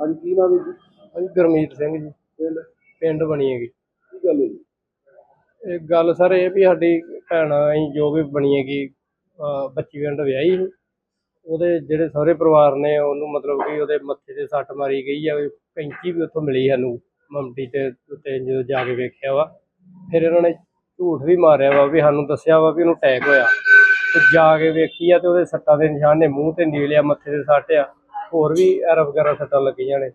ਹਾਂਜੀ ਕੀ ਨਾਮ ਹੈ ਜੀ? ਹਾਂਜੀ ਗੁਰਮੀਤ ਸਿੰਘ ਜੀ। ਪਿੰਡ? ਪਿੰਡ ਬਣੀ ਹੈਗੀ। ਕੀ ਗੱਲ ਹੋਈ ਇਹ ਗੱਲ ਸਰ ਇਹ ਵੀ ਸਾਡੀ ਭੈਣ ਅਸੀਂ ਜੋ ਵੀ ਬਣੀ ਹੈਗੀ ਬੱਚੀ ਪਿੰਡ ਵਿਆਹੀ ਸੀ। ਉਹਦੇ ਜਿਹੜੇ ਸਹੁਰੇ ਪਰਿਵਾਰ ਨੇ ਉਹਨੂੰ ਮਤਲਬ ਕਿ ਉਹਦੇ ਮੱਥੇ ਤੇ ਸੱਟ ਮਾਰੀ ਗਈ ਆ ਕੈਂਚੀ ਵੀ ਉੱਥੋਂ ਮਿਲੀ ਸਾਨੂੰ ਮਮਟੀ ਤੇ ਉੱਤੇ ਜਦੋਂ ਜਾ ਕੇ ਵੇਖਿਆ ਵਾ। ਫਿਰ ਇਹਨਾਂ ਨੇ ਝੂਠ ਵੀ ਮਾਰਿਆ ਵਾ ਵੀ ਸਾਨੂੰ ਦੱਸਿਆ ਵਾ ਵੀ ਉਹਨੂੰ ਅਟੈਕ ਹੋਇਆ। ਤੇ ਜਾ ਕੇ ਵੇਖੀ ਆ ਤੇ ਉਹਦੇ ਸੱਟਾਂ ਦੇ ਨਿਸ਼ਾਨ ਨੇ ਮੂੰਹ ਤੇ ਨੀਲਿਆ ਮੱਥੇ ਤੇ ਸੱਟ ਆ। ਹੋਰ ਵੀ ਐਰ ਵਗੈਰਾ ਸੱਟਾਂ ਲੱਗੀਆਂ ਨੇ।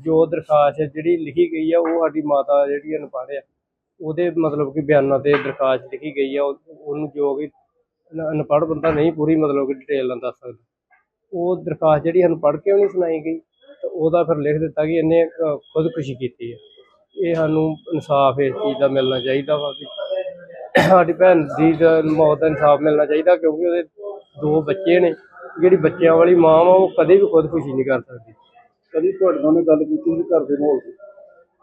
ਜੋ ਦਰਖਾਸਤ ਜਿਹੜੀ ਲਿਖੀ ਗਈ ਆ, ਉਹ ਸਾਡੀ ਮਾਤਾ ਜਿਹੜੀ ਅਨਪੜ੍ਹ ਆ। ਉਹਦੇ ਮਤਲਬ ਕਿ ਬਿਆਨਾਂ ਤੇ ਦਰਖਾਸਤ ਲਿਖੀ ਗਈ ਆ, ਉਹ- ਉਹਨੂੰ ਜੋ ਕਿ ਅਨਪੜ੍ਹ ਬੰਦਾ ਨਹੀਂ ਪੂਰੀ ਮਤਲਬ ਕਿ ਡਿਟੇਲ ਨਾਲ ਦੱਸ ਸਕਦਾ। ਉਹ ਦਰਖਾਸਤ ਜਿਹੜੀ ਸਾਨੂੰ ਪੜ੍ਹ ਕੇ ਵੀ ਨਹੀਂ ਸੁਣਾਈ ਗਈ, ਤਾਂ ਉਹਦਾ ਫਿਰ ਲਿਖ ਦਿੱਤਾ ਕਿ ਇਹਨੇ ਖੁਦਕੁਸ਼ੀ ਕੀਤੀ ਹੈ ਇਹ ਸਾਨੂੰ ਇਨਸਾਫ ਇਸ ਚੀਜ਼ ਦਾ ਮਿਲਣਾ ਚਾਹੀਦਾ ਵਾ ਕਿ ਸਾਡੀ ਭੈਣ ਦੀ ਮੌਤ ਦਾ ਇਨਸਾਫ ਮਿਲਣਾ ਚਾਹੀਦਾ ਕਿਉਂਕਿ ਉਹਦੇ ਦੋ ਬੱਚੇ ਨੇ। ਜਿਹੜੀ ਬੱਚਿਆਂ ਵਾਲੀ ਮਾਂ ਵਾ ਉਹ ਕਦੇ ਵੀ ਖੁਦਕੁਸ਼ੀ ਨਹੀਂ ਕਰ ਸਕਦੀ। ਕਦੀ ਤੁਹਾਡੇ ਨਾਲ ਉਹਨੇ ਗੱਲ ਕੀਤੀ ਸੀ ਘਰ ਦੇ ਮਾਹੌਲ ਦੀ?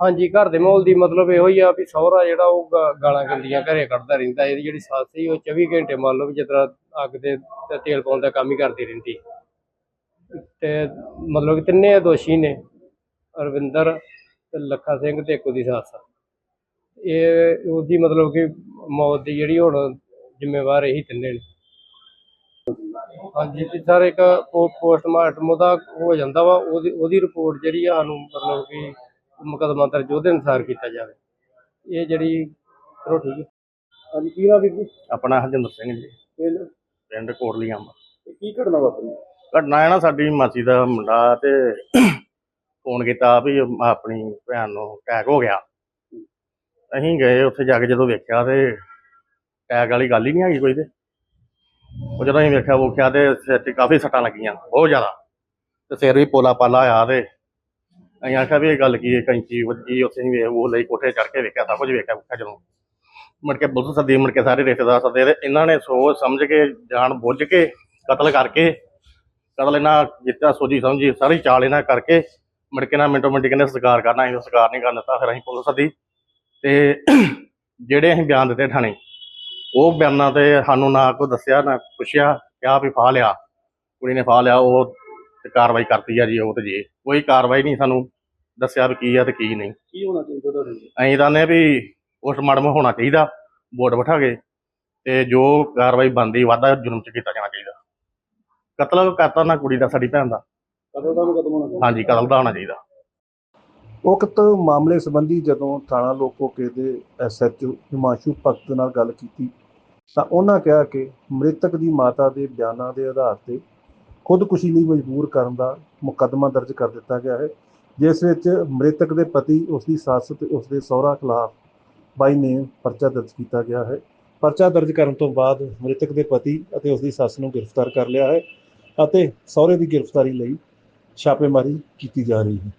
ਹਾਂਜੀ ਘਰ ਦੇ ਮਾਹੌਲ ਦੀ ਮਤਲਬ ਇਹੋ ਹੀ ਆ ਵੀ ਸਹੁਰਾ ਜਿਹੜਾ ਉਹ ਗਾ- ਗਾਲਾਂ ਗੰਦੀਆਂ ਘਰੇ ਕੱਢਦਾ ਰਹਿੰਦਾ ਇਹਦੀ ਜਿਹੜੀ ਸੱਸ ਸੀ ਉਹ 24 ਘੰਟੇ ਮੰਨ ਲਓ ਵੀ ਜਿਸ ਤਰ੍ਹਾਂ ਅੱਗ ਦੇ ਤੇ ਤੇਲ ਪਾਉਣ ਦਾ ਕੰਮ ਹੀ ਕਰਦੀ ਰਹਿੰਦੀ। ਤੇ ਮਤਲਬ ਕਿ ਤਿੰਨੇ ਦੋਸ਼ੀ ਨੇ ਅਰਵਿੰਦਰ ਤੇ ਲੱਖਾ ਸਿੰਘ ਤੇ ਇੱਕ ਉਹਦੀ ਸੱਸ। ਇਹ ਉਹਦੀ ਮਤਲਬ ਕਿ ਮੌਤ ਦੀ ਜਿਹੜੀ ਹੁਣ ਜ਼ਿੰਮੇਵਾਰ ਇਹੀ ਤਿੰਨੇ ਨੇ। ਹਾਂਜੀ ਤੇ ਸਰ ਇੱਕ ਪੋਸਟਮਾਰਟਮ ਉਹਦਾ ਹੋ ਜਾਂਦਾ ਵਾ ਉਹਦੀ ਉਹਦੀ ਰਿਪੋਰਟ ਜਿਹੜੀ ਆ ਸਾਨੂੰ ਮਤਲਬ ਕਿ ਮੁਕੱਦਮਾ ਦਰਜ ਉਹਦੇ ਅਨੁਸਾਰ ਕੀਤਾ ਜਾਵੇ। ਇਹ ਜਿਹੜੀ ਚਲੋ ਠੀਕ ਹੈ ਹਾਂਜੀ ਕੀ ਨਾਮ ਹੈ ਜੀ? ਆਪਣਾ ਹਰਜਿੰਦਰ ਸਿੰਘ ਜੀ। ਪਿੰਡ? ਪਿੰਡ ਕੋਟਲੀਆਂ ਤੇ ਕੀ ਘਟਨਾ ਵਾਪਰੀ? ਘਟਨਾ ਹੈ ਨਾ ਸਾਡੀ ਮਾਸੀ ਦਾ ਮੁੰਡਾ ਤੇ ਫੋਨ ਕੀਤਾ ਵੀ ਆਪਣੀ ਭੈਣ ਨੂੰ ਅਟੈਕ ਹੋ ਗਿਆ। ਅਸੀਂ ਗਏ ਉੱਥੇ ਜਾ ਕੇ ਜਦੋਂ ਵੇਖਿਆ ਤੇ ਅਟੈਕ ਵਾਲੀ ਗੱਲ ਹੀ ਨਹੀਂ ਹੈਗੀ ਕੋਈ ਤੇ। ਉਹ ਜਦੋਂ ਅਸੀਂ ਵੇਖਿਆ ਵੇਖਿਆ ਤੇ ਸਿਰ ਚ ਕਾਫੀ ਸੱਟਾਂ ਲੱਗੀਆਂ, ਬਹੁਤ ਜ਼ਿਆਦਾ। ਤੇ ਸਿਰ ਵੀ ਪੋਲਾ ਪਾਲਾ ਆਇਆ ਤੇ ਅਸੀਂ ਆਖਿਆ ਵੀ ਇਹ ਗੱਲ ਕੀ ਹੈ, ਕੈਂਚੀ ਵੱਜੀ, ਉੱਥੇ ਨਹੀਂ ਵੇਖ ਉਹ ਲਈ ਕੋਠੇ ਚੜ ਕੇ ਵੇਖਿਆ, ਸਭ ਕੁਝ ਵੇਖਿਆ ਵੇਖਿਆ ਜਦੋਂ। ਮੁੜ ਕੇ ਪੁਲਿਸ ਸੱਦੀ, ਮੁੜ ਕੇ ਸਾਰੇ ਰਿਸ਼ਤੇਦਾਰ ਸੱਦੇ ਤੇ ਇਹਨਾਂ ਨੇ ਸੋਚ ਸਮਝ ਕੇ, ਜਾਣ ਬੁੱਝ ਕੇ, ਕਤਲ ਕਰਕੇ, ਕਤਲ ਇਹਨਾਂ ਜਿੱਤਾ ਸੋਚੀ ਸਮਝੀ, ਸਾਰੀ ਚਾਲ ਇਹਨਾਂ ਕਰਕੇ, ਮੁੜ ਕੇ ਨਾ ਮਿੰਟੋ ਮਿੰਟ ਕਹਿੰਦੇ ਸਰਕਾਰ ਕਰਨਾ, ਅਸੀਂ ਸਰਕਾਰ ਨਹੀਂ ਕਰਨ ਦਿੱਤਾ, ਫਿਰ ਅਸੀਂ ਪੁਲਿਸ ਸੱਦੀ। ਤੇ ਜਿਹੜੇ ਅਸੀਂ ਬਿਆਨ ਦਿੱਤੇ ਥਾਣੇ ਉਹ ਬਿਆਨਾਂ ਤੇ ਸਾਨੂੰ ਨਾ ਕੋਈ ਦੱਸਿਆ ਨਾ ਪੁੱਛਿਆ ਕਿਹਾ ਵੀ ਫਾਹ ਲਿਆ। ਕੁੜੀ ਨੇ ਫਾਹ ਲਿਆ ਉਹ ਤੇ ਕਾਰਵਾਈ ਕਰਤੀ ਆ ਜੀ ਉਹ ਤੇ ਜੀ। ਕੋਈ ਕਾਰਵਾਈ ਨਹੀਂ ਸਾਨੂੰ ਦੱਸਿਆ ਵੀ ਕੀ ਆ ਤੇ ਕੀ ਨਹੀਂ। ਕੀ ਹੋਣਾ ਚਾਹੀਦਾ ਤੁਹਾਡੇ ਲਈ? ਅਸੀਂ ਤਾਂ ਵੀ ਪੋਸਟਮਾਰਟਮ ਹੋਣਾ ਚਾਹੀਦਾ ਬੋਰਡ ਬਿਠਾ ਕੇ ਤੇ ਜੋ ਕਾਰਵਾਈ ਬੰਦੀ ਵਾਧਾ ਜੁਰਮ ਚ ਕੀਤਾ ਜਾਣਾ ਚਾਹੀਦਾ। ਕਤਲ ਕਰਤਾ ਨਾ ਕੁੜੀ ਦਾ ਸਾਡੀ ਭੈਣ ਦਾ। ਕਦੋਂ ਦਾ ਮੁਕੱਦਮਾ ਹੋਣਾ ਚਾਹੀਦਾ। ਹਾਂਜੀ ਕਤਲ ਦਾ ਹੋਣਾ ਚਾਹੀਦਾ। ਉਕਤ ਮਾਮਲੇ ਸੰਬੰਧੀ ਜਦੋਂ ਥਾਣਾ ਲੋਕੋਕੇ ਦੇ ਐਸਐਚਓ ਹਿਮਾਂਸ਼ੂ ਭਗਤ ਨਾਲ ਗੱਲ ਕੀਤੀ ਤਾਂ ਉਹਨਾਂ ਕਿਹਾ ਕਿ ਮ੍ਰਿਤਕ ਦੀ ਮਾਤਾ ਦੇ ਬਿਆਨਾਂ ਦੇ ਆਧਾਰ ਤੇ ਖੁਦਕੁਸ਼ੀ ਲਈ ਮਜਬੂਰ ਕਰਨ ਦਾ ਮੁਕੱਦਮਾ ਦਰਜ ਕਰ ਦਿੱਤਾ ਗਿਆ ਹੈ, ਜਿਸ ਵਿੱਚ ਮ੍ਰਿਤਕ ਦੇ ਪਤੀ, ਉਸ ਦੀ ਸੱਸ ਤੇ ਉਸ ਦੇ ਸਹੁਰਾ ਖਿਲਾਫ ਬਾਈ ਨੇਮ ਪਰਚਾ ਦਰਜ ਕੀਤਾ ਗਿਆ ਹੈ। ਪਰਚਾ ਦਰਜ ਕਰਨ ਤੋਂ ਬਾਅਦ ਮ੍ਰਿਤਕ ਦੇ ਪਤੀ ਅਤੇ ਉਸ ਦੀ ਸੱਸ ਨੂੰ ਗ੍ਰਿਫਤਾਰ ਕਰ ਲਿਆ ਹੈ ਅਤੇ ਸਹੁਰੇ ਦੀ ਗ੍ਰਿਫਤਾਰੀ ਲਈ ਛਾਪੇਮਾਰੀ ਕੀਤੀ ਜਾ ਰਹੀ ਹੈ।